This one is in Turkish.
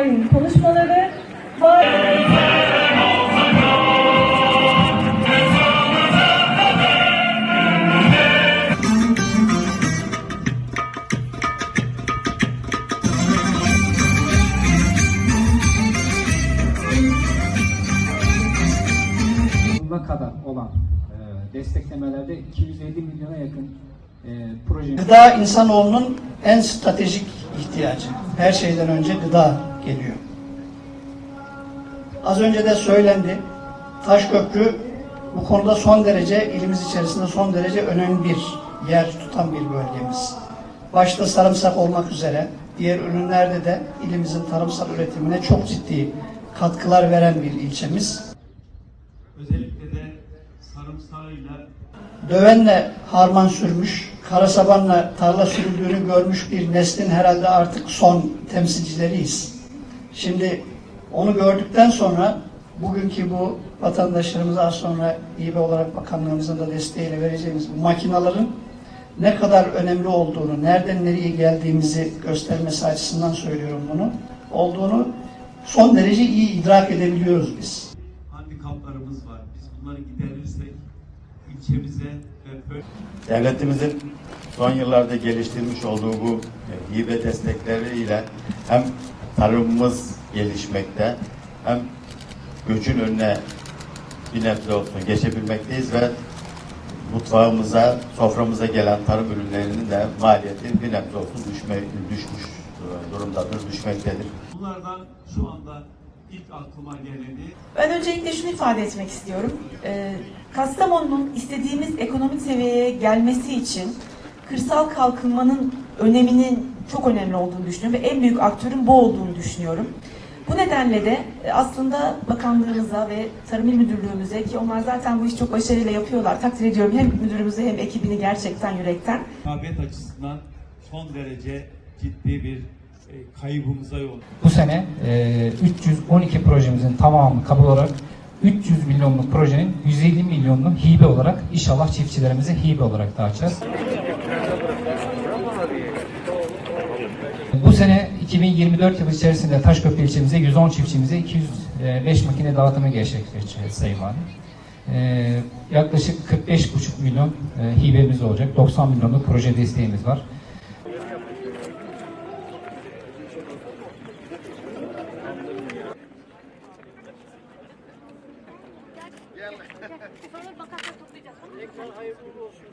Faik'in konuşmaları var. Kadar olan e, desteklemelerde 250 milyona yakın e, proje Gıda insanoğlunun en stratejik ihtiyacı. Her şeyden önce gıda geliyor. Az önce de söylendi. Taşköprü bu konuda son derece ilimiz içerisinde son derece önemli bir yer tutan bir bölgemiz. Başta sarımsak olmak üzere diğer ürünlerde de ilimizin tarımsal üretimine çok ciddi katkılar veren bir ilçemiz. özellikle de sarımsağıyla dövenle harman sürmüş, karasabanla tarla sürüldüğünü görmüş bir neslin herhalde artık son temsilcileriyiz. Şimdi onu gördükten sonra bugünkü bu vatandaşlarımıza az sonra İBE olarak bakanlığımızın da desteğiyle vereceğimiz bu makinaların ne kadar önemli olduğunu, nereden nereye geldiğimizi göstermesi açısından söylüyorum bunu. Olduğunu son derece iyi idrak edebiliyoruz biz. handikaplarımız var. Biz bunları giderirsek ilçemize ve böyle Devletimizin son yıllarda geliştirmiş olduğu bu e, hibe destekleriyle hem tarımımız gelişmekte hem göçün önüne bir nebze olsun geçebilmekteyiz ve mutfağımıza, soframıza gelen tarım ürünlerinin de maliyeti bir nebze olsun düşme, düşmüş durumdadır, düşmektedir. bunlardan şu anda ilk aklıma geleni Ben öncelikle şunu ifade etmek istiyorum. Ee, Kastamonu'nun istediğimiz ekonomik seviyeye gelmesi için kırsal kalkınmanın öneminin çok önemli olduğunu düşünüyorum ve en büyük aktörün bu olduğunu düşünüyorum. Bu nedenle de e, aslında bakanlığımıza ve Tarım İl Müdürlüğümüze ki onlar zaten bu işi çok başarıyla yapıyorlar. Takdir ediyorum hem müdürümüzü hem ekibini gerçekten yürekten. rekabet açısından son derece ciddi bir e, kaybımıza yol Bu sene e, 312 projemizin tamamı kabul olarak 300 milyonluk projenin 150 milyonunu hibe olarak inşallah çiftçilerimize hibe olarak dağıtacağız. Bu sene 2024 yılı içerisinde Taşköprü ilçemize 110 çiftçimize 205 makine dağıtımı gerçekleştireceğiz Sayın Valim. E, yaklaşık 45,5 milyon e, hibemiz olacak. 90 milyonluk proje desteğimiz var. Sonra makasla toplayacağız. Hayırlı olsun.